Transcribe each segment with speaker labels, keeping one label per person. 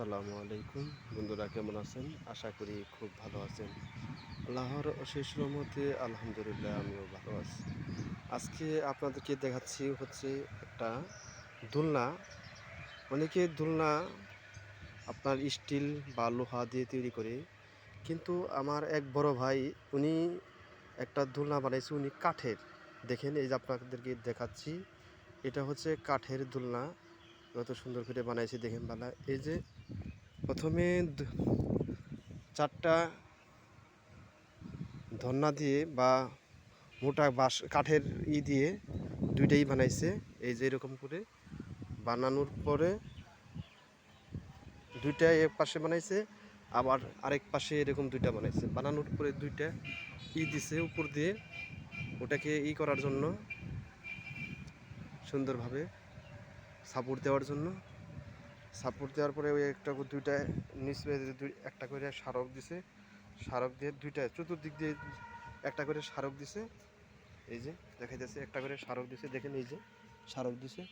Speaker 1: আসসালামু আলাইকুম। বন্ধুরা কেমন আছেন? আশা করি খুব ভালো আছেন। আল্লাহর অশেষ রহমতে আলহামদুলিল্লাহ আমিও ভালো আছি। আজকে আপনাদেরকে দেখাচ্ছি হচ্ছে একটা দোলনা। অনেকে দোলনা আপনার স্টিল বা লোহা দিয়ে তৈরি করে। কিন্তু আমার এক বড় ভাই, উনি একটা দোলনা বানাইছে, উনি কাঠের। দেখেন, এই যে আপনাদেরকে দেখাচ্ছি, এটা হচ্ছে কাঠের দোলনা। কত সুন্দর করে বানাইছে, দেখেন বালা। এই যে প্রথমে চারটা ধন্না দিয়ে বা মোটা বাঁশ, কাঠের ই দিয়ে দুইটাই বানাইছে। এই যে এরকম করে বানানোর পরে দুইটা এক পাশে বানাইছে, আবার আরেক পাশে এরকম দুইটা বানাইছে। বানানোর পরে দুইটা ই দিছে উপর দিয়ে। ওটাকে ই করার জন্য সুন্দরভাবে সাপোর্ট দেওয়ার জন্য সাপোর্ট দেওয়ার পরে ওই একটা দুইটা নিচ দুই একটা করে স্মারক দিছে। স্মারক দিয়ে দুইটা চতুর্দিক দিয়ে একটা করে স্মারক দিছে। এই যে দেখা যাচ্ছে একটা করে স্মারক দিছে, দেখেন এই যে স্মারক দিছে।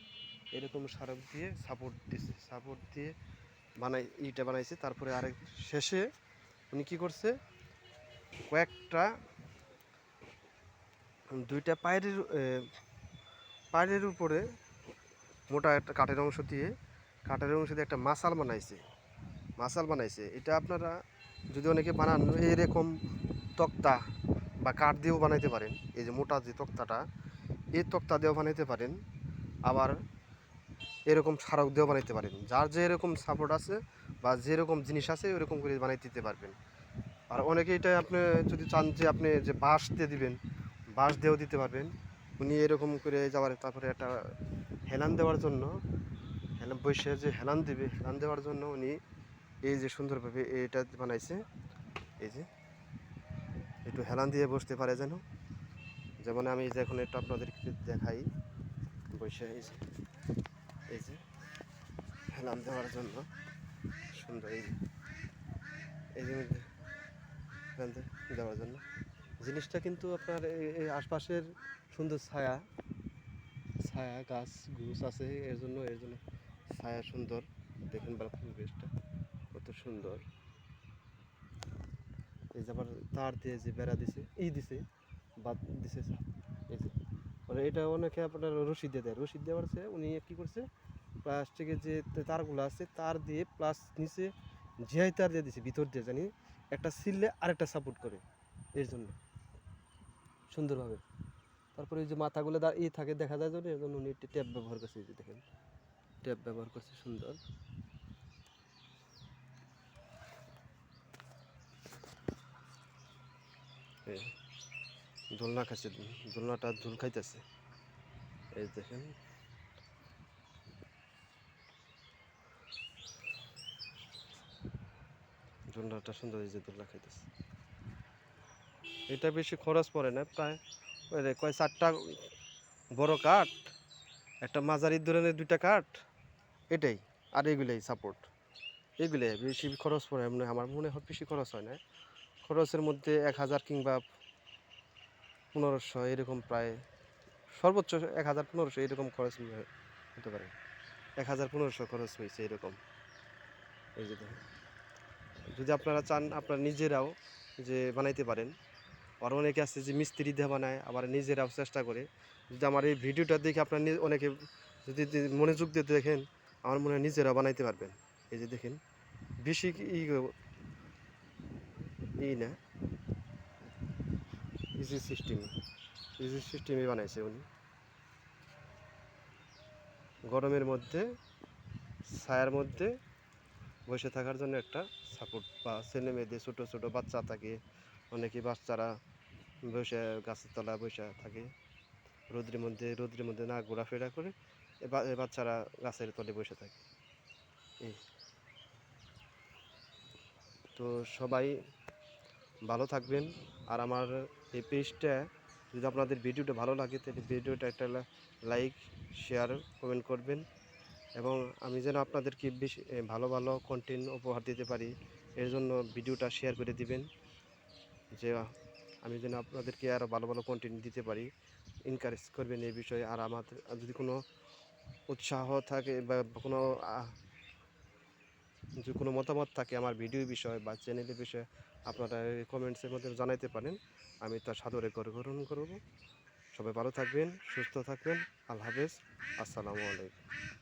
Speaker 1: এরকম স্মারক দিয়ে সাপোর্ট দিছে। সাপোর্ট দিয়ে বানাই ইটা বানাইছে। তারপরে আরেক শেষে উনি কি করছে? কয়েকটা, দুইটা পায়ের পায়ের উপরে মোটা একটা কাঠের অংশ দিয়ে কাঠের অংশ একটা মাসাল বানাইছে। মাসাল বানাইছে। এটা আপনারা যদি অনেকে বানান, এরকম তক্তা বা কাঠ দিয়েও বানাইতে পারেন। এই যে মোটা যে তক্তাটা, এই তক্তা দিয়েও বানাইতে পারেন। আবার এরকম স্মারক দিয়েও বানাইতে পারেন। যার যে এরকম সাপোর্ট আছে বা যেরকম জিনিস আছে, ওরকম করে বানাই দিতে পারবেন। আর অনেকে এটা আপনি যদি চান যে আপনি যে বাঁশ দিয়ে দিবেন, বাঁশ দিয়েও দিতে পারবেন। উনি এরকম করে যাওয়ার তারপরে একটা হেলান দেওয়ার জন্য হেলান বসে যে হেলান দিবে, হেলান দেওয়ার জন্য উনি এই যে সুন্দরভাবে এটা বানাইছে। এই যে, একটু হেলান দিয়ে বসতে পারে যেন। যেমন আমি যে এখন একটু আপনাদেরকে দেখাই, বসে এই যে এই যে, হেলান দেওয়ার জন্য সুন্দর এই যে এই যে হেলান দেওয়ার জন্য। জিনিসটা কিন্তু আপনার এই- এই আশপাশের সুন্দর ছায়া ছায়া, গাছ গুছ আছে, এর জন্য এর জন্য। ছায়া সুন্দর। দেখেন বা পরিবেশটা কত সুন্দর। এই যে আবার তার দিয়ে যে বেড়া দিছে, এই দিছে, বাদ দিছে এই যে মানে এটা অনেকে আপনার রশি দিয়ে দেয়। রশি দেওয়ার চেয়ে উনি কি করছে প্লাস্টিকের যে তারগুলো আছে, তার দিয়ে প্লাস নিচে জিআই তার দিয়ে দিছে, ভিতর দিয়ে জানি, একটা সিললে আরেকটা সাপোর্ট করে। এর জন্য। সুন্দরভাবে। তারপরে ওই যে মাথাগুলো ই থাকে, দেখা যায় জন্য এর জন্য উনি একটি ট্যাপ ব্যবহার করছে দেখেন। ট্যাপ ব্যবহার করছে সুন্দর। দোলনা খাচ্ছে দোলনাটা ঝুল খাইতেছে। এই দেখেন। দোলনাটা সুন্দর এই যে দোলনা খাইতেছে। এটা বেশি খরচ পড়ে না, প্রায় কয় চারটা বড় কাঠ, একটা মাঝারি ধরনের দুইটা কাঠ এটাই, আর এগুলাই সাপোর্ট এগুলাই বেশি খরচ পড়ে এমনি, আমার মনে হয় বেশি খরচ হয় না। খরচের মধ্যে এক হাজার কিংবা পনেরোশো এরকম প্রায়, সর্বোচ্চ এক হাজার পনেরোশো এরকম খরচ হতে পারে। এক হাজার পনেরোশো খরচ হয়েছে এরকম। এই যে যদি আপনারা চান আপনারা নিজেরাও যে বানাইতে পারেন আর অনেকে আছে যে মিস্ত্রি দিয়ে বানায়, আবার নিজেরাও চেষ্টা করে। যদি আমার এই ভিডিওটা দেখে আপনার অনেকে যদি মনোযোগ দিয়ে দেখেন আমার মনে হয় নিজেরা বানাইতে পারবেন। এই যে দেখেন, বেশি ই ই না। ইজি সিস্টেম ইজি সিস্টেমে বানাইছে উনি। গরমের মধ্যে, ছায়ার মধ্যে বসে থাকার জন্য একটা সাপোর্ট বা ছেলে মেয়েদের, ছোটো ছোটো বাচ্চা থাকে, অনেকে বাচ্চারা বসে গাছের তলায় বসে থাকে। রোদ্রের মধ্যে রোদ্রের মধ্যে না ঘোরাফেরা করে বাচ্চারা গাছের তলে বসে থাকে। এই। তো সবাই ভালো থাকবেন। আর আমার এই পেজটা যদি আপনাদের ভিডিওটা ভালো লাগে, তাহলে ভিডিওটা একটা লাইক, শেয়ার, কমেন্ট করবেন। এবং আমি যেন আপনাদেরকে বেশি ভালো ভালো কন্টেন্ট উপহার দিতে পারি, এর জন্য ভিডিওটা শেয়ার করে দিবেন। যে আমি যেন আপনাদেরকে আরও ভালো ভালো কন্টেন্ট দিতে পারি এনকারেজ করবেন এই বিষয়ে। আর আমাদের, যদি কোনো উৎসাহ থাকে বা কোনো যে কোনো মতামত থাকে আমার ভিডিও বিষয়ে বা চ্যানেলের বিষয়ে, আপনারা কমেন্টসের মধ্যে জানাইতে পারেন। আমি তার সাদরে গ্রহণ করব। সবাই ভালো থাকবেন, সুস্থ থাকবেন। আল্লাহ হাফেজ। আসসালামু আলাইকুম।